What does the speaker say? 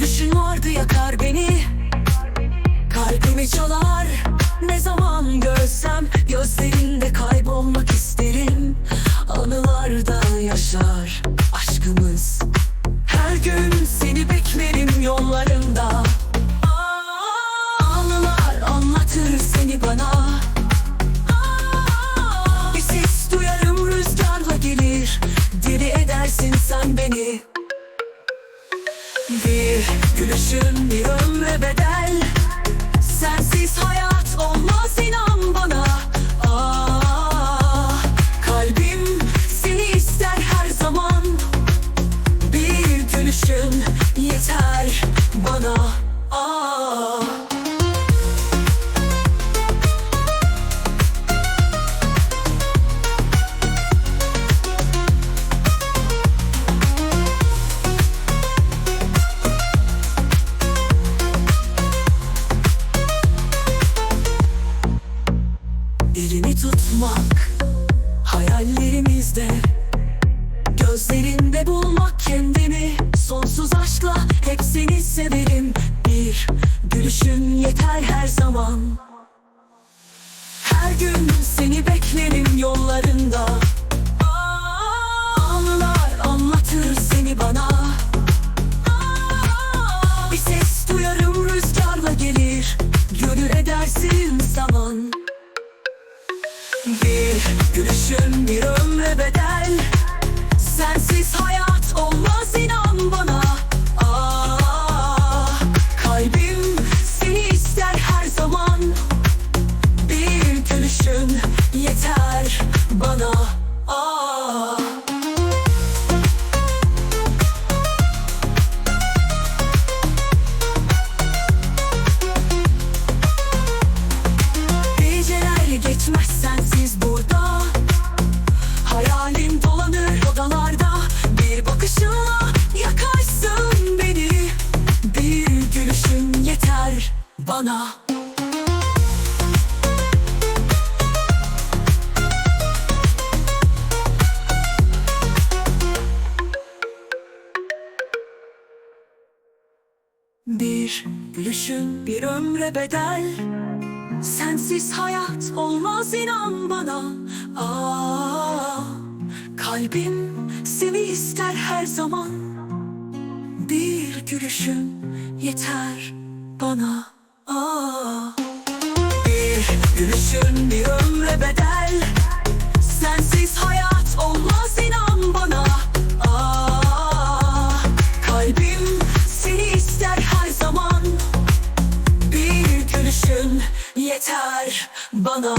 gülüşün vardı yakar beni. Kalbimi çalar. Ne zaman görsem Gözlerinde kaybolmak isterim. Anılarda yaşar aşkımız. Her gün seni beklerim yollarında Anılar anlatır seni bana. Bir ses duyarım rüzgarla gelir. Deli edersin sen beni. Bir gülüşün bir ömre bedel. Sensiz hayat olmaz inan bana. Aa, Kalbim seni ister her zaman. Bir gülüşün yeter bana. Aa. Tutmak hayallerimizde. Gözlerinde bulmak kendimi Sonsuz aşkla hep seni severim. Bir gülüşün yeter her zaman. Her gün seni beklerim yollarında gülüşün bir ömre bedel. Sensiz hayat bana. Bir gülüşün bir ömre bedel. Sensiz hayat olmaz inan bana. Aa, Kalbim seni ister her zaman. Bir gülüşün yeter bana Bir gülüşün bir ömre bedel. Sensiz hayat olmaz inan bana. Aa, Kalbim seni ister her zaman. Bir gülüşün yeter bana